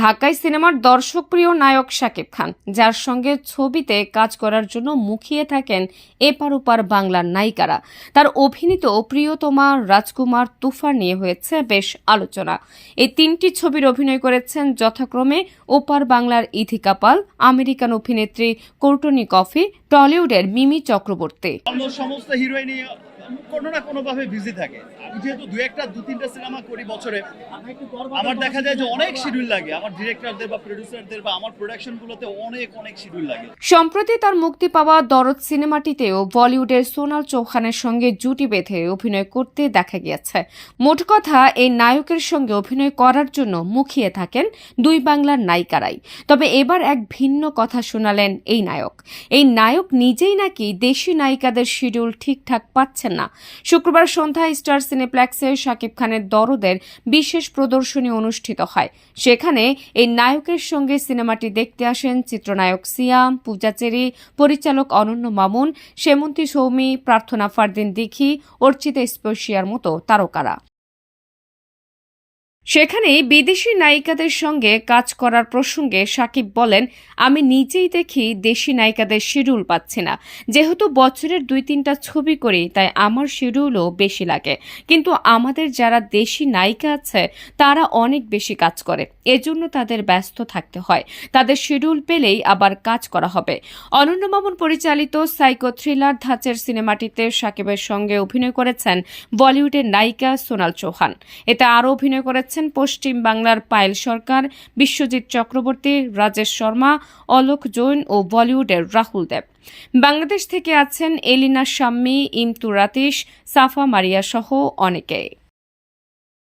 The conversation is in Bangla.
ঢাকায় সিনেমার দর্শকপ্রিয় নায়ক শাকিব খান, যার সঙ্গে ছবিতে কাজ করার জন্য মুখিয়ে থাকেন এপার ওপার বাংলার নায়িকারা। তার অভিনীত প্রিয়তমা রাজকুমার তুফান নিয়ে হয়েছে বেশ আলোচনা। এই তিনটি ছবির অভিনয় করেছেন যথাক্রমে ওপার বাংলার ইথিকা পাল, আমেরিকান অভিনেত্রী কৌটনি কফি, টলিউডের মিমি চক্রবর্তী। সমস্ত কোনো না কোনো ভাবে বিজি থাকে। আমি যেহেতু দু একটা, দু তিনটা সিনেমা করি বছরে, আমার দেখা যায় যে অনেক শিডিউল লাগে। আমার ডিরেক্টরদের বা প্রডিউসারদের বা আমার প্রোডাকশন গুলোতে অনেক অনেক শিডিউল লাগে। সম্প্রতি তার মুক্তি পাওয়া দরদ সিনেমাটিতেও বলিউডের সোনাল চৌহানের সঙ্গে জুটি বেঁধে অভিনয় করতে দেখা গিয়েছে। মোট কথা, এই নায়কের সঙ্গে অভিনয় করার জন্য মুখিয়ে থাকেন দুই বাংলার নায়িকারাই। তবে এবার এক ভিন্ন কথা শোনালেন এই নায়ক। এই নায়ক নিজেই নাকি দেশি নায়িকাদের শিডিউল ঠিকঠাক পাচ্ছেন না। শুক্রবার সন্ধ্যায় স্টার সিনেপ্লেক্সে শাকিব খানের দরদের বিশেষ প্রদর্শনী অনুষ্ঠিত হয়। সেখানে এই নায়কের সঙ্গে সিনেমাটি দেখতে আসেন চিত্রনায়ক সিয়াম পূজাচেরি পরিচালক অনন্য মামুন সেমন্তী সৌমি, প্রার্থনা ফারদিন দিঘি অর্চিতা স্পর্শিয়ার মতো তারকারা। সেখানে বিদেশি নায়িকাদের সঙ্গে কাজ করার প্রসঙ্গে সাকিব বলেন, আমি নিজেই দেখি দেশি নায়িকাদের শিডিউল পাচ্ছি না। যেহেতু বছরের দুই তিনটা ছবি করি, তাই আমার শিডিউলও বেশি লাগে। কিন্তু আমাদের যারা দেশি নায়িকা আছে, তারা অনেক বেশি কাজ করে। এজন্য তাদের ব্যস্ত থাকতে হয়। তাদের শিডিউল পেলেই আবার কাজ করা হবে। অনন্য মামুন পরিচালিত সাইকো থ্রিলার ধাঁচের সিনেমাটিতে সাকিবের সঙ্গে অভিনয় করেছেন বলিউডের নায়িকা সোনাল চৌহান। এতে আরও অভিনয় করেছেন পশ্চিম বাংলার পায়েল সরকার, বিশ্বজিৎ চক্রবর্তী, রাজেশ শর্মা, অলোক জৈন ও বলিউডের রাহুল দেব। বাংলাদেশ থেকে আছেন এলিনা শাম্মি, ইমতু রাতিশ, সাফা মারিয়া সহ অনেকে